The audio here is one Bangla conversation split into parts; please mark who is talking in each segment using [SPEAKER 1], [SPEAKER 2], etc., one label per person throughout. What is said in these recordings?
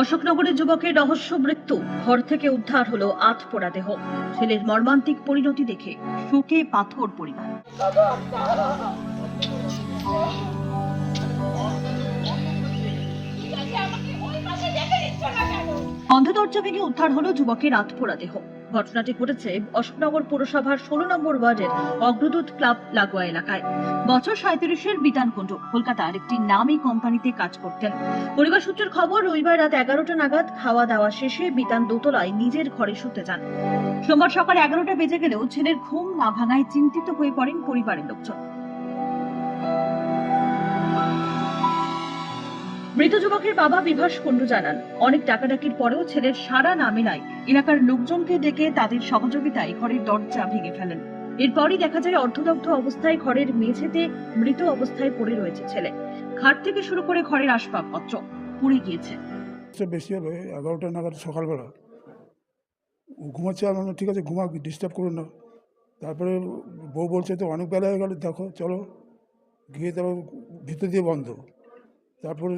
[SPEAKER 1] অশোকনগরের যুবকের রহস্য মৃত্যু। ঘর থেকে উদ্ধার হলো আত পোড়া দেহ। ছেলের মর্মান্তিক পরিণতি দেখে শোকে পাথর পরিবার। অন্ধ দরজা ভেঙে উদ্ধার হলো যুবকের আতপোড়া দেহ। ঘটনাটি ঘটেছে অশোকনগর পৌরসভার ষোলো নম্বর ওয়ার্ডের অগ্রদূত ক্লাব লাগোয়া এলাকায়। বছর সাঁত্রিশের বিতান কুণ্ডু কলকাতার একটি নামী কোম্পানিতে কাজ করতেন। পরিবার সূত্রের খবর, রবিবার রাত এগারোটা নাগাদ খাওয়া দাওয়া শেষে বিতান দোতলায় নিজের ঘরে শুতে যান। সোমবার সকাল এগারোটা বেজে গেলেও ছেলের ঘুম না ভাঙায় চিন্তিত হয়ে পড়েন পরিবারের লোকজন। মৃত যুবকের বাবা বিভাস কুণ্ডু জানান, অনেক ডাকাডাকির পরেও ছেলের সারা না মেলায় এলাকার লোকজনকে ডেকে তাদের সহযোগিতায় ঘরের দরজা ভেঙে ফেলেন। এরপরই দেখা যায় অর্ধদগ্ধ অবস্থায় ঘরের মেঝেতে মৃত অবস্থায় পড়ে রয়েছে ছেলে। খাট থেকে শুরু করে ঘরের আসবাবপত্র পুড়ে গিয়েছে।
[SPEAKER 2] বেশি হবে, এগারোটা নাগাদ সকালবেলা। ঘুমাচ্ছে আমি ঠিক আছে ঘুমা ডিস্টার্ব করুন না। তারপরে বউ বলছে, তো অনেক বেলা হয়ে গেল, দেখো, চলো। গিয়ে তারপর ভিতর দিয়ে বন্ধ। তারপরে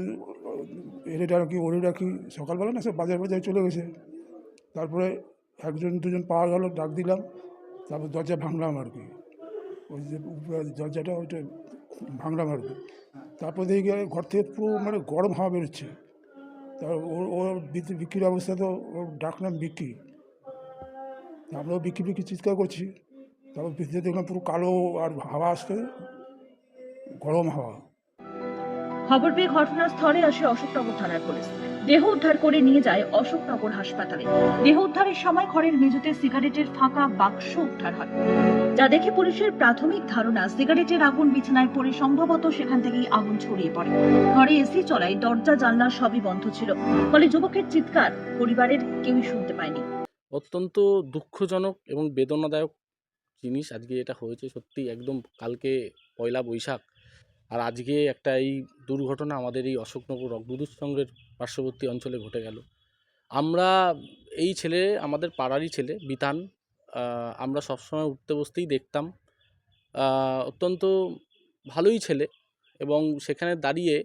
[SPEAKER 2] এরে রাখি ওরে রাখি সকালবেলা না সব বাজার বাজারে চলে গেছে। তারপরে একজন দুজন পাওয়া গেল, ডাক দিলাম, তারপর দরজা ভাঙলাম আর কি। ওই যে দরজাটা ওইটা ভাঙলাম আর কি। তারপর দেখি ঘর থেকে পুরো মানে গরম হাওয়া বেরোচ্ছে। তা ওর ওর বিক্রির অবস্থা তো ওর ডাকলাম বিক্রি। আমরাও বিক্রি বিক্রি চিৎকার করছি। তারপর ভিতরে দেখলাম পুরো কালো আর হাওয়া আসতে গরম হাওয়া।
[SPEAKER 1] খবর পেয়ে ঘটনাস্থলে আসে অশোকনগর থানার পুলিশ। দেহ উদ্ধার করে নিয়ে যায় অশোকনগর হাসপাতালে। দেহ উদ্ধারের সময় ঘরের মেঝেতে সিগারেটের ফাঁকা বাক্স উদ্ধার হয়। যা দেখে পুলিশের প্রাথমিক ধারণা, সিগারেটের আগুন বিছানায় পড়ে সম্ভবত সেখান থেকেই আগুন ছড়িয়ে পড়ে। ঘরে এসি চলায়, দরজা, জানলা সবই বন্ধ ছিল। ফলে যুবকের চিৎকার পরিবারের কেউই শুনতে পায়নি।
[SPEAKER 3] অত্যন্ত দুঃখজনক এবং বেদনাদায়ক জিনিস আজকে এটা হয়েছে সত্যি একদম কালকে পয়লা বৈশাখ। আর আজকে একটা এই দুর্ঘটনা আমাদের এই অশোকনগর অগ্রদূত সংঘের পার্শ্ববর্তী অঞ্চলে ঘটে গেল। আমরা এই ছেলে, আমাদের পাড়ারই ছেলে, বিতান আমরা সবসময় উঠতে বসতেই দেখতাম। অত্যন্ত ভালোই ছেলে এবং সেখানে দাঁড়িয়ে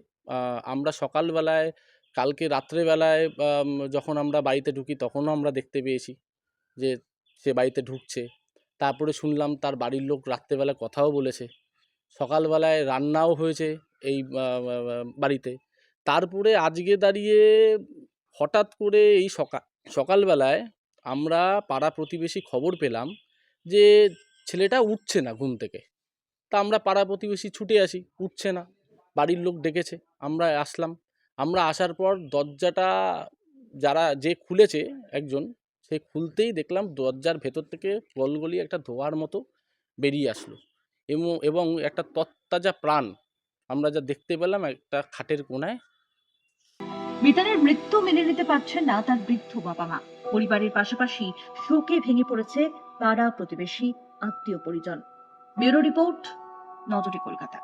[SPEAKER 3] আমরা সকালবেলায়, কালকে রাত্রেবেলায় যখন আমরা বাড়িতে ঢুকি তখনও আমরা দেখতে পেয়েছি যে সে বাড়িতে ঢুকছে। তারপরে শুনলাম তার বাড়ির লোক রাত্রেবেলা কথাও বলেছে। সকালবেলায় রান্নাও হয়েছে এই বাড়িতে। তারপরে আজকে দাঁড়িয়ে হঠাৎ করে এই সকাল সকালবেলায় আমরা পাড়া প্রতিবেশী খবর পেলাম যে ছেলেটা উঠছে না ঘুম থেকে। তা আমরা পাড়া প্রতিবেশী ছুটে আসি, উঠছে না, বাড়ির লোক ডেকেছে, আমরা আসলাম। আমরা আসার পর দরজাটা যারা, যে খুলেছে একজন, সে খুলতেই দেখলাম দরজার ভেতর থেকে গলগলি একটা ধোয়ার মতো বেরিয়ে আসলো। এবং এবং একটা তত্তাজা প্রাণ। আমরা যা দেখতে পেলাম একটা খাটের কোনায়
[SPEAKER 1] মিতানের মৃত্যু মেনে নিতে পারছেন না তার বৃদ্ধ বাবা মা পরিবারের পাশাপাশি শোকে ভেঙে পড়েছে পাড়া প্রতিবেশী, আত্মীয় পরিজন। ব্যুরো রিপোর্ট নজরে কলকাতা।